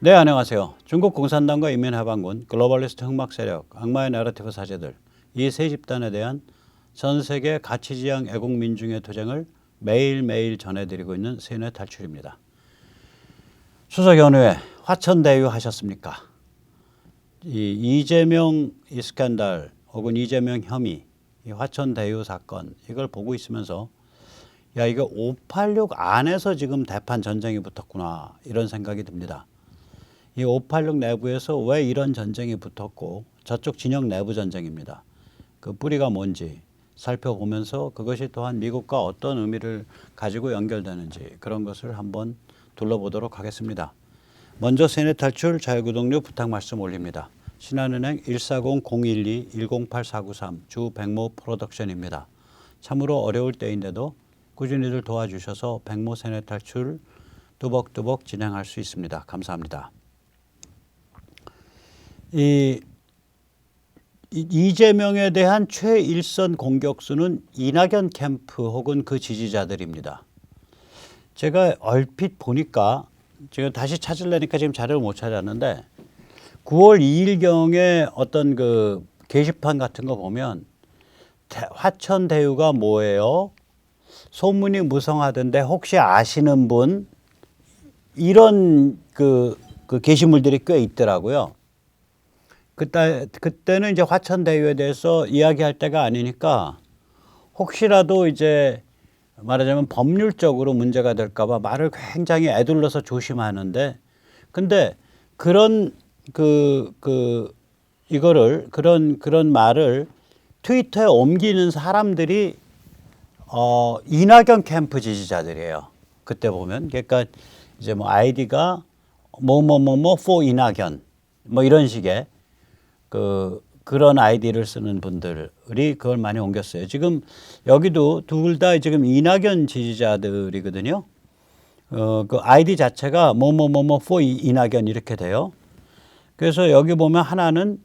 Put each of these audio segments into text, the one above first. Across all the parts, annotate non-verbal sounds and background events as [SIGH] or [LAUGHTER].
네, 안녕하세요. 중국 공산당과 인민해방군, 글로벌리스트 흑막 세력, 악마의 나라티브 사제들 이 세 집단에 대한 전 세계 가치지향 애국 민중의 투쟁을 매일매일 전해드리고 있는 세뇌 탈출입니다. 추석 연휴에 화천대유 하셨습니까? 이 이재명 이 스캔들 혹은 이재명 혐의, 이 화천대유 사건 이걸 보고 있으면서 야 이거 586 안에서 지금 대판 전쟁이 붙었구나 이런 생각이 듭니다. 이 586 내부에서 왜 이런 전쟁이 붙었고 저쪽 진영 내부 전쟁입니다. 그 뿌리가 뭔지 살펴보면서 그것이 또한 미국과 어떤 의미를 가지고 연결되는지 그런 것을 한번 둘러보도록 하겠습니다. 먼저 세뇌 탈출 자유구독료 부탁 말씀 올립니다. 신한은행 140-012-108493 주 백모 프로덕션입니다. 참으로 어려울 때인데도 꾸준히들 도와주셔서 백모 세뇌 탈출 뚜벅뚜벅 진행할 수 있습니다. 감사합니다. 이 이- 이재명에 대한 최일선 공격수는 이낙연 캠프 혹은 그 지지자들입니다. 제가 얼핏 보니까 제가 다시 찾으려니까 지금 자료를 못 찾았는데 9월 2일경에 어떤 그 게시판 같은 거 보면 대- 화천 대유가 뭐예요? 소문이 무성하던데 혹시 아시는 분 이런 그, 그 게시물들이 꽤 있더라고요. 그때 그때는 이제 화천 대유에 대해서 이야기할 때가 아니니까 혹시라도 이제 말하자면 법률적으로 문제가 될까봐 말을 굉장히 애둘러서 조심하는데 근데 그런 그, 그, 이거를 그런 그런 말을 트위터에 옮기는 사람들이 어, 이낙연 캠프 지지자들이에요. 그때 보면 그러니까 이제 뭐 아이디가 뭐뭐뭐뭐 for 이낙연 뭐 이런 식의 그 그런 아이디를 쓰는 분들이 그걸 많이 옮겼어요. 지금 여기도 둘 다 지금 이낙연 지지자들이거든요. 어, 그 아이디 자체가 뭐뭐뭐뭐 이- 이낙연 이렇게 돼요. 그래서 여기 보면 하나는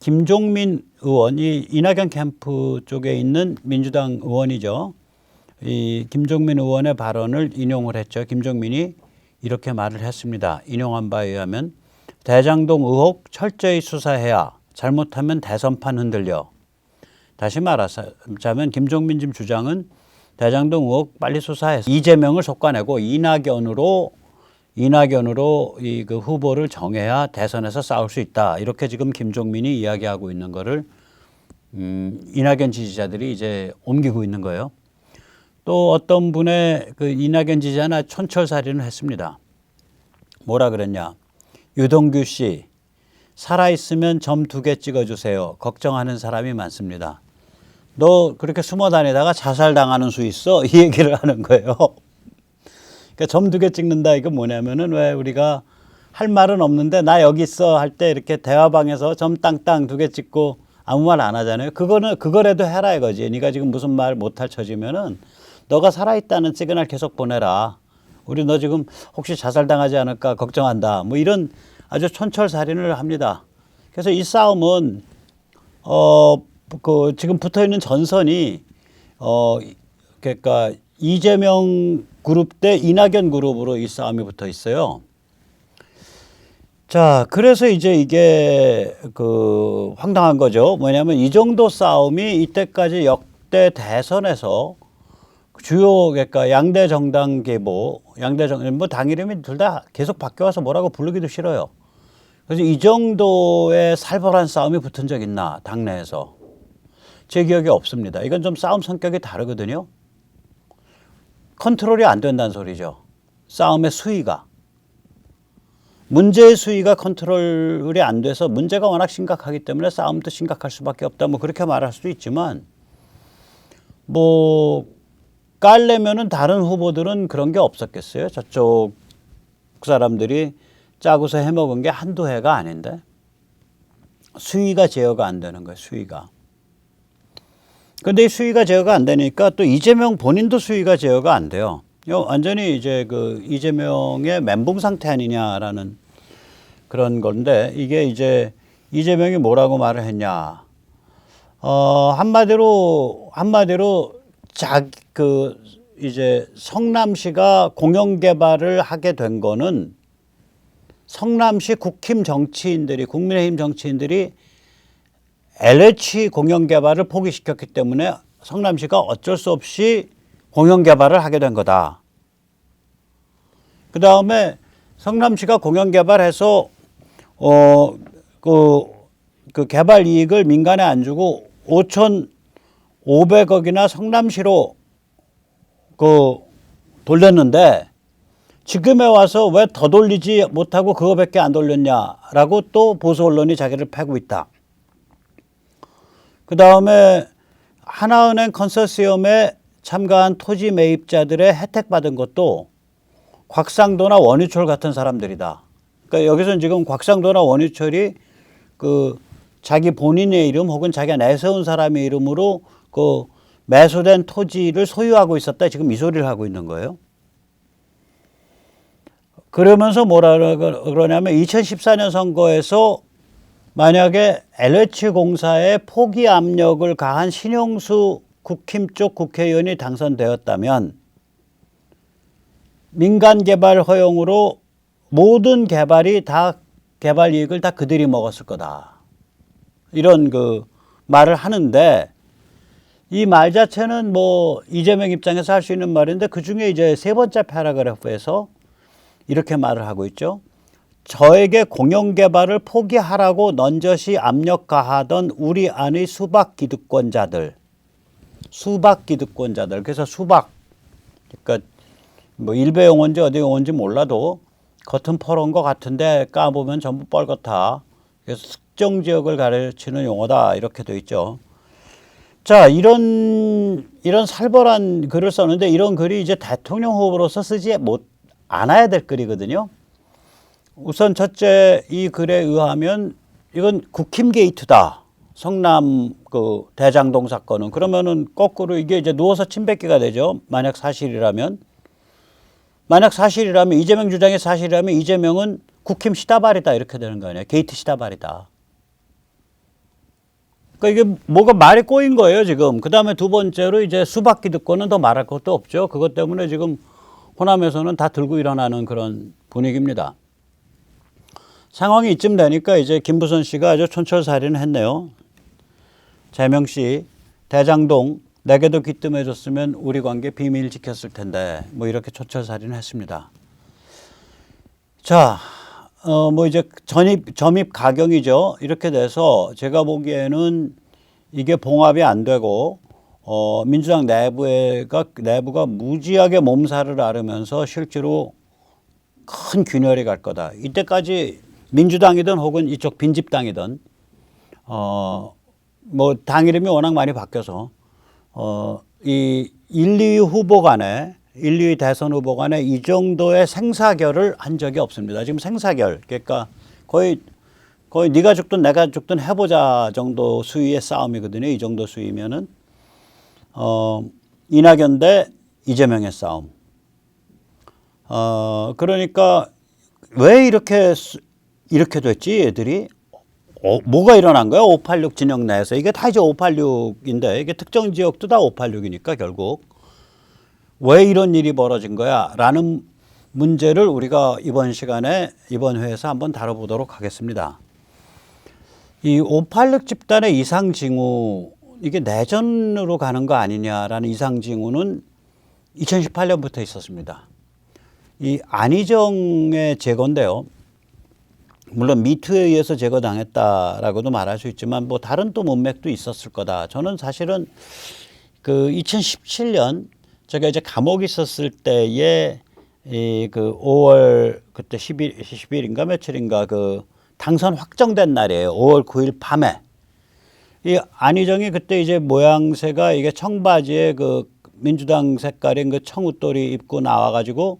김종민 의원, 이 이낙연 캠프 쪽에 있는 민주당 의원이죠. 이 김종민 의원의 발언을 인용을 했죠. 김종민이 이렇게 말을 했습니다. 인용한 바에 의하면 대장동 의혹 철저히 수사해야 잘못하면 대선판 흔들려. 다시 말하자면 김종민 지금 주장은 대장동 의혹 빨리 수사해서 이재명을 속아내고 이낙연으로 이낙연으로 이 그 후보를 정해야 대선에서 싸울 수 있다. 이렇게 지금 김종민이 이야기하고 있는 거를 음, 이낙연 지지자들이 이제 옮기고 있는 거예요. 또 어떤 분의 그 이낙연 지지자나 촌철살인을 했습니다. 뭐라 그랬냐? 유동규 씨 살아 있으면 점 두 개 찍어주세요. 걱정하는 사람이 많습니다. 너 그렇게 숨어 다니다가 자살 당하는 수 있어? [LAUGHS] 이 얘기를 하는 거예요. 그러니까 점 두 개 찍는다 이거 뭐냐면은 왜 우리가 할 말은 없는데 나 여기 있어 할 때 이렇게 대화방에서 점 땅땅 두 개 찍고 아무 말 안 하잖아요. 그거는 그거라도 해라 이거지. 네가 지금 무슨 말 못할 처지면은 너가 살아 있다는 시그널 계속 보내라. 우리 너 지금 혹시 자살 당하지 않을까 걱정한다. 뭐 이런 아주 촌철살인을 합니다. 그래서 이 싸움은 어 그 지금 붙어 있는 전선이 어 그러니까 이재명 그룹 대 이낙연 그룹으로 이 싸움이 붙어 있어요. 자, 그래서 이제 이게 그 황당한 거죠. 뭐냐면 이 정도 싸움이 이때까지 역대 대선에서 주요 그러니까 양대 정당 계보, 양대 정뭐 당 이름이 둘 다 계속 바뀌어서 뭐라고 부르기도 싫어요. 그래서 이 정도의 살벌한 싸움이 붙은 적 있나 당내에서 제 기억에 없습니다. 이건 좀 싸움 성격이 다르거든요. 컨트롤이 안 된다는 소리죠. 싸움의 수위가. 문제의 수위가 컨트롤이 안 돼서 문제가 워낙 심각하기 때문에 싸움도 심각할 수밖에 없다. 뭐 그렇게 말할 수도 있지만 뭐 깔려면은 다른 후보들은 그런 게 없었겠어요. 저쪽 사람들이 짜고서 해먹은 게 한두 해가 아닌데 수위가 제어가 안 되는 거예요. 수위가. 근데 이 수위가 제어가 안 되니까 또 이재명 본인도 수위가 제어가 안 돼요. 완전히 이제 그 이재명의 멘붕 상태 아니냐라는 그런 건데 이게 이제 이재명이 뭐라고 말을 했냐. 어, 한마디로, 한마디로 자, 그 이제 성남시가 공영 개발을 하게 된 거는 성남시 국힘 정치인들이 국민의힘 정치인들이 LH 공영 개발을 포기시켰기 때문에 성남시가 어쩔 수 없이 공영 개발을 하게 된 거다. 그 다음에 성남시가 공영 개발해서 어 그 그 개발 이익을 민간에 안 주고 5,500억이나 성남시로 그 돌렸는데 지금에 와서 왜 더 돌리지 못하고 그거밖에 안 돌렸냐라고 또 보수 언론이 자기를 패고 있다. 그 다음에 하나은행 컨소시엄에 참가한 토지 매입자들의 혜택 받은 것도 곽상도나 원유철 같은 사람들이다. 그러니까 여기서는 지금 곽상도나 원유철이 그 자기 본인의 이름 혹은 자기가 내세운 사람의 이름으로 그 매수된 토지를 소유하고 있었다. 지금 이 소리를 하고 있는 거예요. 그러면서 뭐라 그러냐면 2014년 선거에서 만약에 LH 공사에 포기 압력을 가한 신용수 국힘 쪽 국회의원이 당선되었다면 민간 개발 허용으로 모든 개발이 다 개발 이익을 다 그들이 먹었을 거다. 이런 그 말을 하는데 이 말 자체는 뭐 이재명 입장에서 할 수 있는 말인데 그 중에 이제 세 번째 패러그래프에서 이렇게 말을 하고 있죠. 저에게 공영 개발을 포기하라고 넌저시 압력 가하던 우리 안의 수박 기득권자들, 수박 기득권자들. 그래서 수박, 그러니까 뭐 일베 용어인지 어디 용어인지 몰라도 겉은 퍼런 것 같은데 까보면 전부 뻘겋다. 그래서 특정 지역을 가르치는 용어다 이렇게 돼 있죠. 자 이런 이런 살벌한 글을 썼는데 이런 글이 이제 대통령 후보로서 쓰지 못 않아야 될 글이거든요. 우선 첫째 이 글에 의하면 이건 국힘 게이트다. 성남 그 대장동 사건은 그러면은 거꾸로 이게 이제 누워서 침뱉기가 되죠. 만약 사실이라면 만약 사실이라면 이재명 주장이 사실이라면 이재명은 국힘 시다발이다 이렇게 되는 거 아니에요. 게이트 시다발이다. 그러니까 이게 뭐가 말이 꼬인 거예요 지금. 그 다음에 두 번째로 이제 수박기 듣고는 더 말할 것도 없죠. 그것 때문에 지금 호남에서는 다 들고 일어나는 그런 분위기입니다. 상황이 이쯤 되니까 이제 김부선 씨가 아주 촌철살인을 했네요. 재명 씨, 대장동 내게도 귀뜸해줬으면 우리 관계 비밀 지켰을 텐데 뭐 이렇게 촌철살인을 했습니다. 자, 어 뭐 이제 전입 점입 가경이죠. 이렇게 돼서 제가 보기에는 이게 봉합이 안 되고 어 민주당 내부가 내부가 무지하게 몸살을 앓으면서 실제로 큰 균열이 갈 거다. 이때까지 민주당이든 혹은 이쪽 빈집당이든 어 뭐 당 이름이 워낙 많이 바뀌어서 어 이 1, 2위 후보 간에 1, 2위 대선 후보 간에 이 정도의 생사결을 한 적이 없습니다. 지금 생사결 그러니까 거의 거의 네가 죽든 내가 죽든 해보자 정도 수위의 싸움이거든요. 이 정도 수위면은 어 이낙연 대 이재명의 싸움. 어 그러니까 왜 이렇게 이렇게 됐지 얘들이 어, 뭐가 일어난 거야? 586 진영 내에서 이게 다 이제 586인데 이게 특정 지역도 다 586이니까 결국 왜 이런 일이 벌어진 거야? 라는 문제를 우리가 이번 시간에 이번 회에서 한번 다뤄보도록 하겠습니다. 이 586 집단의 이상 징후 이게 내전으로 가는 거 아니냐라는 이상 징후는 2018년부터 있었습니다. 이 안희정의 제거인데요. 물론 미투에 의해서 제거당했다라고도 말할 수 있지만 뭐 다른 또 문맥도 있었을 거다. 저는 사실은 그 2017년 제가 이제 감옥에 있었을 때에 이 그 5월 그때 10일 10일인가 며칠인가 그 당선 확정된 날이에요. 5월 9일 밤에 이 안희정이 그때 이제 모양새가 이게 청바지에 그 민주당 색깔인 그 청웃돌이 입고 나와가지고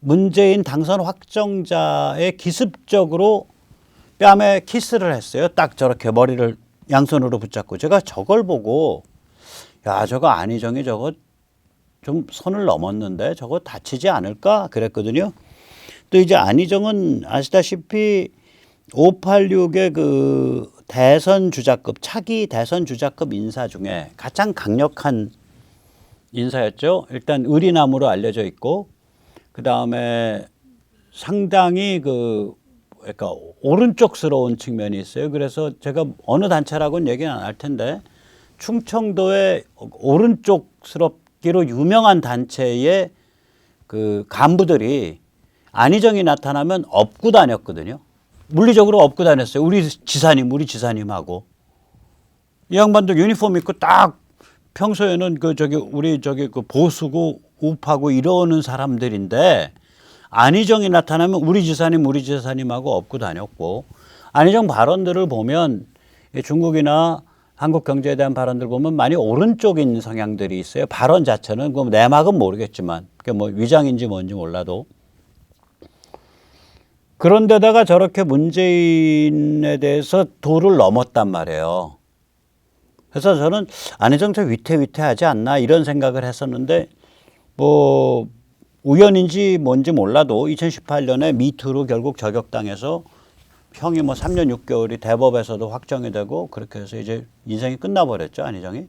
문재인 당선 확정자의 기습적으로 뺨에 키스를 했어요. 딱 저렇게 머리를 양손으로 붙잡고 제가 저걸 보고 야 저거 안희정이 저거 좀 선을 넘었는데 저거 다치지 않을까 그랬거든요. 또 이제 안희정은 아시다시피 586의 그 대선 주자급 차기 대선 주자급 인사 중에 가장 강력한 인사였죠. 일단 의리남으로 알려져 있고 그 다음에 상당히 그 그러니까 오른쪽스러운 측면이 있어요. 그래서 제가 어느 단체라고는 얘기는 안 할 텐데 충청도의 오른쪽스럽기로 유명한 단체의 그 간부들이 안희정이 나타나면 업고 다녔거든요. 물리적으로 업고 다녔어요. 우리 지사님, 우리 지사님하고 이 양반들 유니폼 입고 딱 평소에는 그 저기 우리 저기 그 보수고 우파고 이러는 사람들인데 안희정이 나타나면 우리 지사님, 우리 지사님하고 업고 다녔고 안희정 발언들을 보면 이 중국이나 한국 경제에 대한 발언들 보면 많이 오른쪽인 성향들이 있어요. 발언 자체는 그 내막은 모르겠지만 그게 뭐 위장인지 뭔지 몰라도 그런데다가 저렇게 문재인에 대해서 도를 넘었단 말이에요. 그래서 저는 안희정 저 위태위태하지 않나 이런 생각을 했었는데 뭐 우연인지 뭔지 몰라도 2018년에 미투로 결국 저격당해서 형이 뭐 3년 6개월이 대법에서도 확정이 되고 그렇게 해서 이제 인생이 끝나버렸죠 안희정이.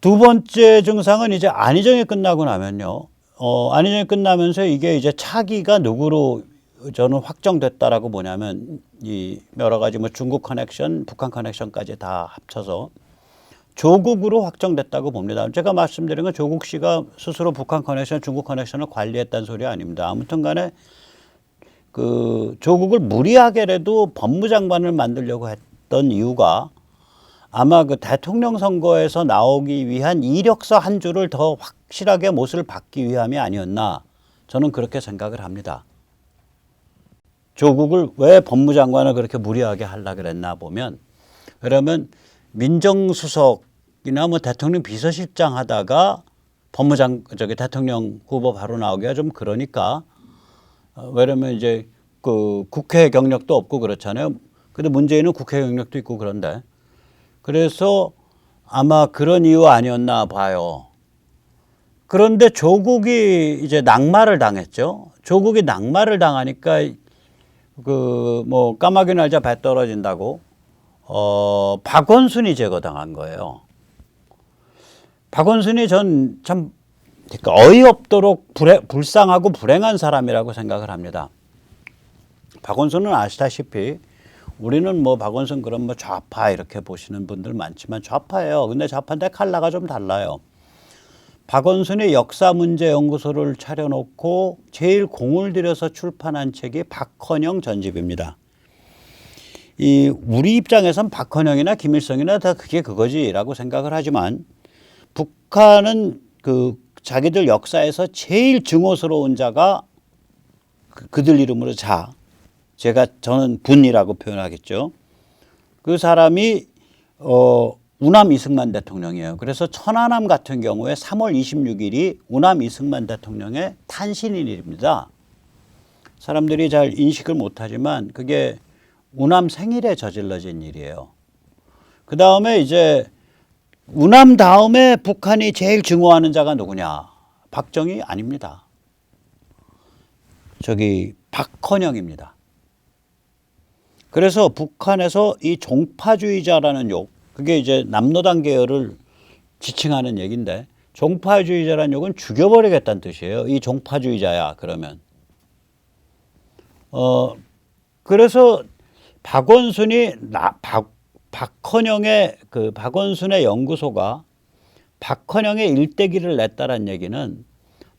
두 번째 증상은 이제 안희정이 끝나고 나면요. 어, 안희정이 끝나면서 이게 이제 차기가 누구로 저는 확정됐다라고 보냐면 이 여러 가지 뭐 중국 커넥션, 북한 커넥션까지 다 합쳐서 조국으로 확정됐다고 봅니다. 제가 말씀드린 건 조국 씨가 스스로 북한 커넥션, 중국 커넥션을 관리했다는 소리 아닙니다. 아무튼 간에 그 조국을 무리하게라도 법무장관을 만들려고 했던 이유가 아마 그 대통령 선거에서 나오기 위한 이력서 한 줄을 더 확실하게 못을 받기 위함이 아니었나 저는 그렇게 생각을 합니다. 조국을 왜 법무장관을 그렇게 무리하게 하려 그랬나 보면 그러면 민정수석이나 뭐 대통령 비서실장 하다가 법무장 저기 대통령 후보 바로 나오기가 좀 그러니까 어, 왜냐면 이제 그 국회 경력도 없고 그렇잖아요. 근데 문재인은 국회 경력도 있고 그런데 그래서 아마 그런 이유 아니었나 봐요. 그런데 조국이 이제 낙마를 당했죠. 조국이 낙마를 당하니까 그 뭐 까마귀 날자 배 떨어진다고 어 박원순이 제거당한 거예요. 박원순이 전 참 어이없도록 불해, 불쌍하고 불행한 사람이라고 생각을 합니다. 박원순은 아시다시피 우리는 뭐 박원순 그런 뭐 좌파 이렇게 보시는 분들 많지만 좌파예요. 근데 좌파인데 칼라가 좀 달라요. 박원순이 역사문제연구소를 차려놓고 제일 공을 들여서 출판한 책이 박헌영 전집입니다. 이 우리 입장에선 박헌영이나 김일성이나 다 그게 그거지라고 생각을 하지만 북한은 그 자기들 역사에서 제일 증오스러운 자가 그- 그들 이름으로 자 제가 저는 분이라고 표현하겠죠. 그 사람이 어 우남 이승만 대통령이에요. 그래서 천안함 같은 경우에 3월 26일이 우남 이승만 대통령의 탄신일입니다. 사람들이 잘 인식을 못하지만 그게 우남 생일에 저질러진 일이에요. 그 다음에 이제 우남 다음에 북한이 제일 증오하는 자가 누구냐? 박정희 아닙니다. 저기 박헌영입니다. 그래서 북한에서 이 종파주의자라는 욕, 그게 이제 남노당 계열을 지칭하는 얘기인데 종파주의자라는 욕은 죽여버리겠다는 뜻이에요. 이 종파주의자야 그러면. 어 그래서 박원순이 나, 박, 박헌영의 그 박원순의 연구소가 박헌영의 일대기를 냈다는 얘기는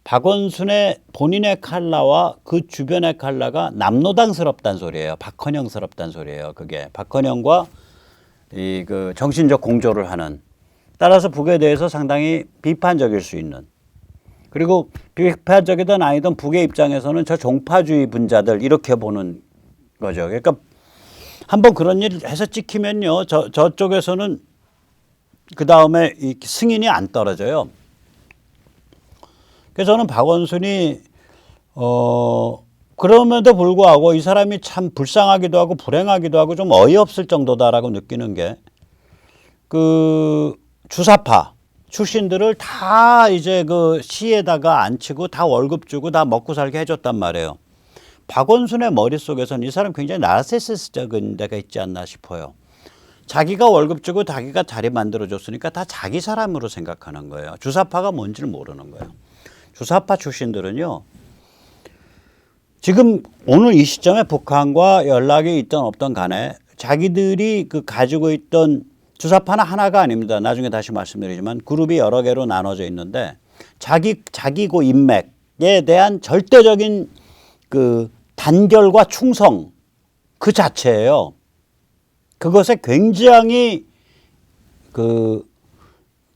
박원순의 본인의 칼라와 그 주변의 칼라가 남노당스럽단 소리예요. 박헌영스럽단 소리예요. 그게 박헌영과 이 그 정신적 공조를 하는 따라서 북에 대해서 상당히 비판적일 수 있는 그리고 비판적이든 아니든 북의 입장에서는 저 종파주의 분자들 이렇게 보는 거죠. 그러니까 한번 그런 일 해서 찍히면요. 저 저쪽에서는 그 다음에 이 승인이 안 떨어져요. 그래서 저는 박원순이 어 그럼에도 불구하고 이 사람이 참 불쌍하기도 하고 불행하기도 하고 좀 어이없을 정도다라고 느끼는 게 그 주사파 출신들을 다 이제 그 시에다가 앉히고 다 월급 주고 다 먹고 살게 해줬단 말이에요. 박원순의 머릿속에서는 이 사람 굉장히 나르시시스적인 데가 있지 않나 싶어요. 자기가 월급 주고 자기가 자리 만들어줬으니까 다 자기 사람으로 생각하는 거예요. 주사파가 뭔지를 모르는 거예요. 주사파 출신들은요. 지금 오늘 이 시점에 북한과 연락이 있던 없던 간에 자기들이 그 가지고 있던 주사파는 하나가 아닙니다. 나중에 다시 말씀드리지만 그룹이 여러 개로 나눠져 있는데 자기 자기 고 인맥에 대한 절대적인 그 단결과 충성 그 자체예요. 그것에 굉장히 그,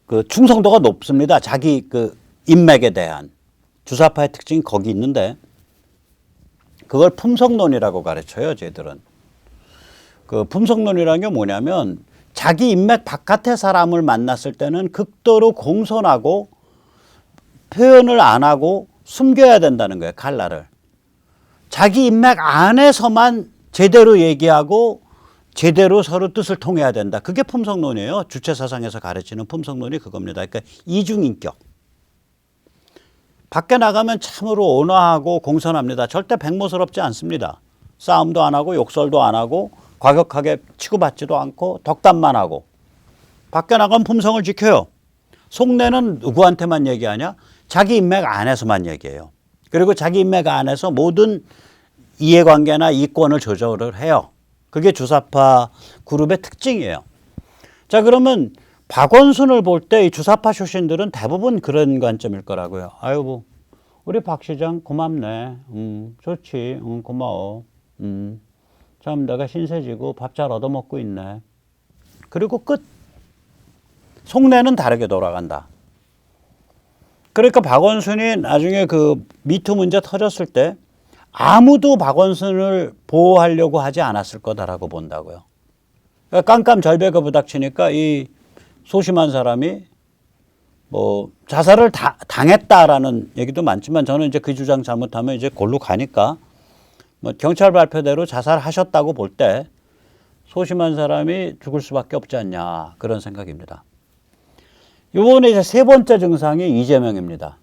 그 충성도가 높습니다. 자기 그 인맥에 대한 주사파의 특징이 거기 있는데 그걸 품성론이라고 가르쳐요, 쟤들은. 그 품성론이라는 게 뭐냐면 자기 인맥 바깥의 사람을 만났을 때는 극도로 공손하고 표현을 안 하고 숨겨야 된다는 거예요, 칼날을. 자기 인맥 안에서만 제대로 얘기하고 제대로 서로 뜻을 통해야 된다. 그게 품성론이에요. 주체 사상에서 가르치는 품성론이 그겁니다. 그러니까 이중인격. 밖에 나가면 참으로 온화하고 공손합니다. 절대 백모스럽지 않습니다. 싸움도 안 하고 욕설도 안 하고 과격하게 치고받지도 않고 덕담만 하고 밖에 나가면 품성을 지켜요. 속내는 누구한테만 얘기하냐? 자기 인맥 안에서만 얘기해요. 그리고 자기 인맥 안에서 모든 이해관계나 이권을 조절을 해요. 그게 주사파 그룹의 특징이에요. 자, 그러면 박원순을 볼 때 이 주사파 출신들은 대부분 그런 관점일 거라고요. 아유, 뭐, 우리 박 시장 고맙네. 음, 좋지. 음, 고마워. 음, 참 내가 신세지고 밥 잘 얻어먹고 있네. 그리고 끝. 속내는 다르게 돌아간다. 그러니까 박원순이 나중에 그 미투 문제 터졌을 때 아무도 박원순을 보호하려고 하지 않았을 거다라고 본다고요. 그러니까 깜깜 절벽에 부닥치니까 이 소심한 사람이 뭐 자살을 다, 당했다라는 얘기도 많지만 저는 이제 그 주장 잘못하면 이제 골로 가니까 뭐 경찰 발표대로 자살하셨다고 볼 때 소심한 사람이 죽을 수밖에 없지 않냐 그런 생각입니다. 이번에 이제 세 번째 증상이 이재명입니다.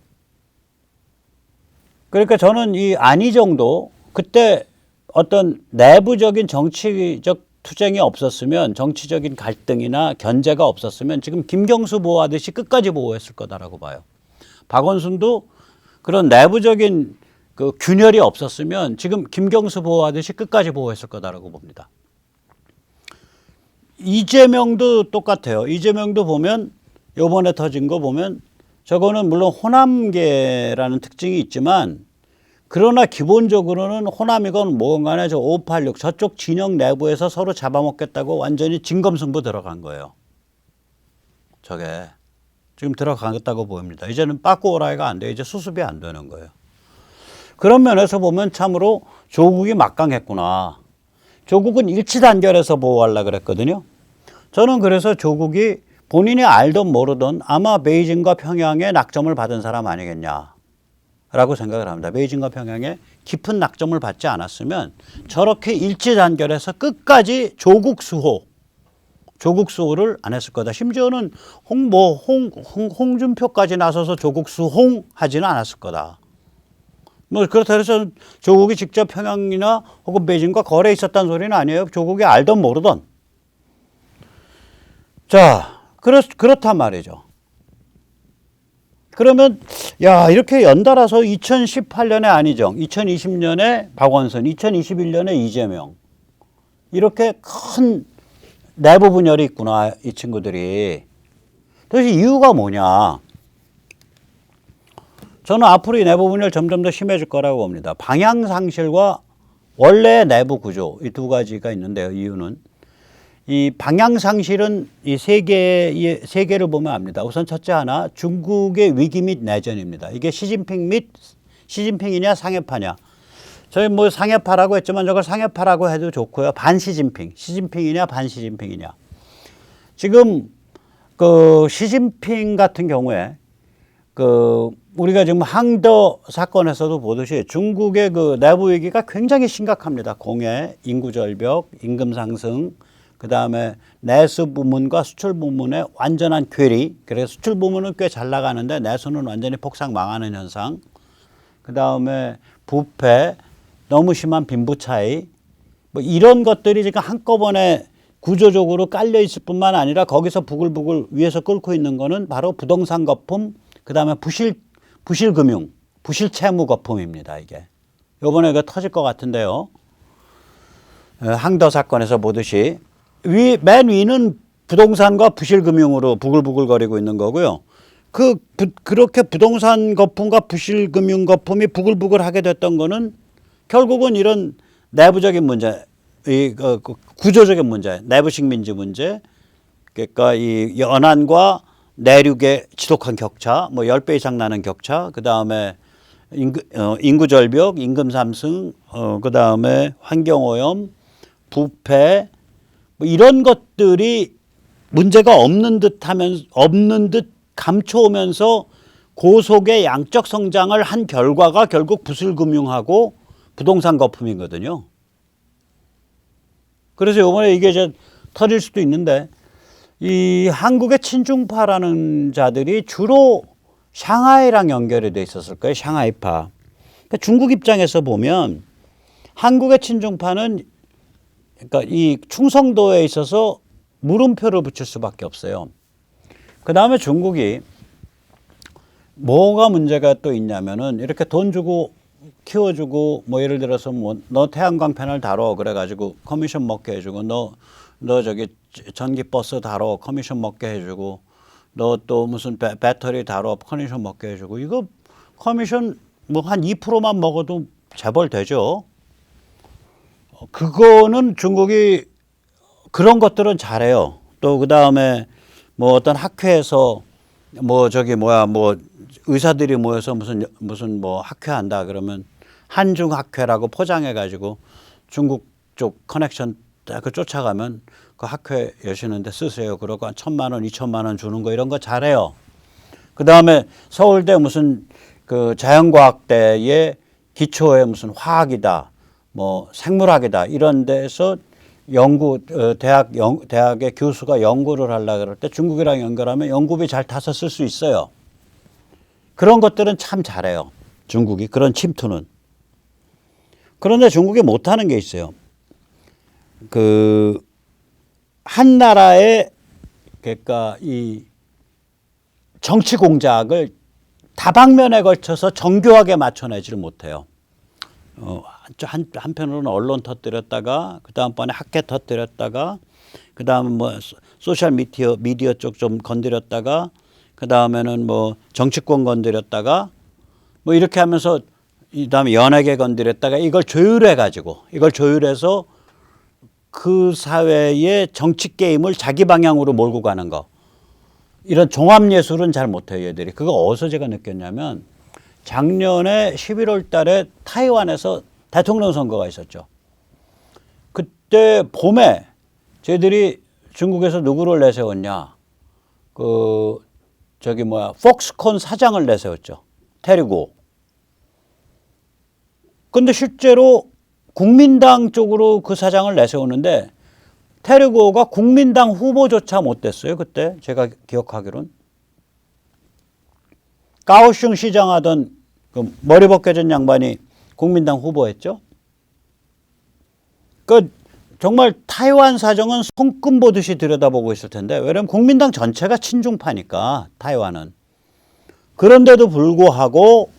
그러니까 저는 이 안희정도 그때 어떤 내부적인 정치적 투쟁이 없었으면 정치적인 갈등이나 견제가 없었으면 지금 김경수 보호하듯이 끝까지 보호했을 거다라고 봐요. 박원순도 그런 내부적인 그 균열이 없었으면 지금 김경수 보호하듯이 끝까지 보호했을 거다라고 봅니다. 이재명도 똑같아요. 이재명도 보면 요번에 터진 거 보면 저거는 물론 호남계라는 특징이 있지만 그러나 기본적으로는 호남이건 뭐건 간에 저 586 저쪽 진영 내부에서 서로 잡아먹겠다고 완전히 진검승부 들어간 거예요. 저게 지금 들어가겠다고 보입니다. 이제는 빠꾸 오라이가 안 돼. 이제 수습이 안 되는 거예요. 그런 면에서 보면 참으로 조국이 막강했구나. 조국은 일치 단결해서 보호하려 그랬거든요. 저는 그래서 조국이 본인이 알던 모르던 아마 베이징과 평양에 낙점을 받은 사람 아니겠냐. 라고 생각을 합니다. 베이징과 평양에 깊은 낙점을 받지 않았으면 저렇게 일치 단결해서 끝까지 조국 수호, 조국 수호를 안 했을 거다. 심지어는 홍보, 홍, 홍, 홍준표까지 나서서 조국 수홍 하지는 않았을 거다. 뭐 그렇다 해서 조국이 직접 평양이나 혹은 베이징과 거래 있었다는 소리는 아니에요. 조국이 알던 모르던. 자, 그렇, 그렇단 말이죠. 그러면 야 이렇게 연달아서 2018년에 안희정, 2020년에 박원순, 2021년에 이재명 이렇게 큰 내부 분열이 있구나 이 친구들이. 도대체 이유가 뭐냐? 저는 앞으로 이 내부 분열 점점 더 심해질 거라고 봅니다. 방향 상실과 원래 내부 구조 이 두 가지가 있는데요. 이유는 이 방향 상실은 이 세계의 세계를 보면 압니다. 우선 첫째 하나 중국의 위기 및 내전입니다. 이게 시진핑 및 시진핑이냐 상해파냐. 저희 뭐 상해파라고 했지만 저걸 상해파라고 해도 좋고요. 반 시진핑, 시진핑이냐 반 시진핑이냐. 지금 그 시진핑 같은 경우에 그 우리가 지금 항더 사건에서도 보듯이 중국의 그 내부 위기가 굉장히 심각합니다. 공해, 인구 절벽, 임금 상승, 그 다음에 내수 부문과 수출 부문의 완전한 괴리. 그래서 수출 부문은 꽤 잘 나가는데 내수는 완전히 폭삭 망하는 현상. 그 다음에 부패, 너무 심한 빈부 차이. 뭐 이런 것들이 지금 한꺼번에 구조적으로 깔려 있을 뿐만 아니라 거기서 부글부글 위에서 끓고 있는 거는 바로 부동산 거품, 그 다음에 부실, 부실 금융, 부실 채무 거품입니다, 이게. 요번에 그 터질 것 같은데요. 어, 항더 사건에서 보듯이 위, 맨 위는 부동산과 부실금융으로 부글부글거리고 있는 거고요. 그 부, 그렇게 부동산 거품과 부실금융 거품이 부글부글하게 됐던 거는 결국은 이런 내부적인 문제, 이 어, 그 구조적인 문제, 내부 식 민지 문제, 그러니까 이 연안과 내륙의 지독한 격차, 뭐 10배 이상 나는 격차, 그 다음에 인구, 어, 인구 절벽, 임금 상승, 어, 그 다음에 환경오염, 부패, 뭐 이런 것들이 문제가 없는 듯 하면, 없는 듯 감춰오면서 고속의 양적 성장을 한 결과가 결국 부실금융하고 부동산 거품이거든요. 그래서 요번에 이게 이제 터질 수도 있는데 이 한국의 친중파라는 자들이 주로 샹하이랑 연결이 돼 있었을 거예요. 샹하이파. 그러니까 중국 입장에서 보면 한국의 친중파는 그러니까 이 충성도에 있어서 물음표를 붙일 수밖에 없어요. 그 다음에 중국이 뭐가 문제가 또 있냐면은 이렇게 돈 주고 키워주고 뭐 예를 들어서 뭐 너 태양광 패널 다뤄 그래가지고 커미션 먹게 해주고 너 너 저기 전기 버스 다뤄 커미션 먹게 해주고 너 또 무슨 배, 배터리 다뤄 커미션 먹게 해주고 이거 커미션 뭐 한 2%만 먹어도 재벌 되죠. 어, 그거는 중국이 그런 것들은 잘해요. 또 그 다음에 뭐 어떤 학회에서 뭐 저기 뭐야 뭐 의사들이 모여서 무슨 무슨 뭐 학회한다 그러면 한중 학회라고 포장해 가지고 중국 쪽 커넥션 딱그 쫓아가면 그 학회 여시는데 쓰세요. 그러고 한 천만 원, 이천만 원 주는 거 이런 거 잘해요. 그 다음에 서울대 무슨 그 자연과학대의 기초에 무슨 화학이다, 뭐 생물학이다 이런 데서 연구 어, 대학 연, 대학의 교수가 연구를 하려 그럴 때 중국이랑 연결하면 연구비 잘 타서 쓸 수 있어요. 그런 것들은 참 잘해요. 중국이 그런 침투는. 그런데 중국이 못하는 게 있어요. 그 한 나라의 그러니까 이 정치 공작을 다방면에 걸쳐서 정교하게 맞춰내지를 못해요. 어, 한, 한편으로는 언론 터뜨렸다가 그 다음번에 학회 터뜨렸다가 그 다음 뭐 소- 소셜 미디어 미디어 쪽 좀 건드렸다가 그 다음에는 뭐 정치권 건드렸다가 뭐 이렇게 하면서 이 다음에 연예계 건드렸다가 이걸 조율해 가지고 이걸 조율해서 그 사회의 정치 게임을 자기 방향으로 몰고 가는 거. 이런 종합 예술은 잘 못해요 얘들이. 그거 어디서 제가 느꼈냐면 작년에 11월 달에 타이완에서 대통령 선거가 있었죠. 그때 봄에 저희들이 중국에서 누구를 내세웠냐. 그, 저기 뭐야, 폭스콘 사장을 내세웠죠. 테리고. 근데 실제로 국민당 쪽으로 그 사장을 내세우는데 테르고가 국민당 후보조차 못 됐어요. 그때 제가 기억하기론. 까오슝 시장하던 그 머리 벗겨진 양반이 국민당 후보였죠. 그 정말 타이완 사정은 손금 보듯이 들여다보고 있을 텐데 왜냐면 국민당 전체가 친중파니까 타이완은 그런데도 불구하고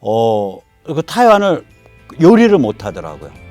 어그 타이완을 요리를 못 하더라고요.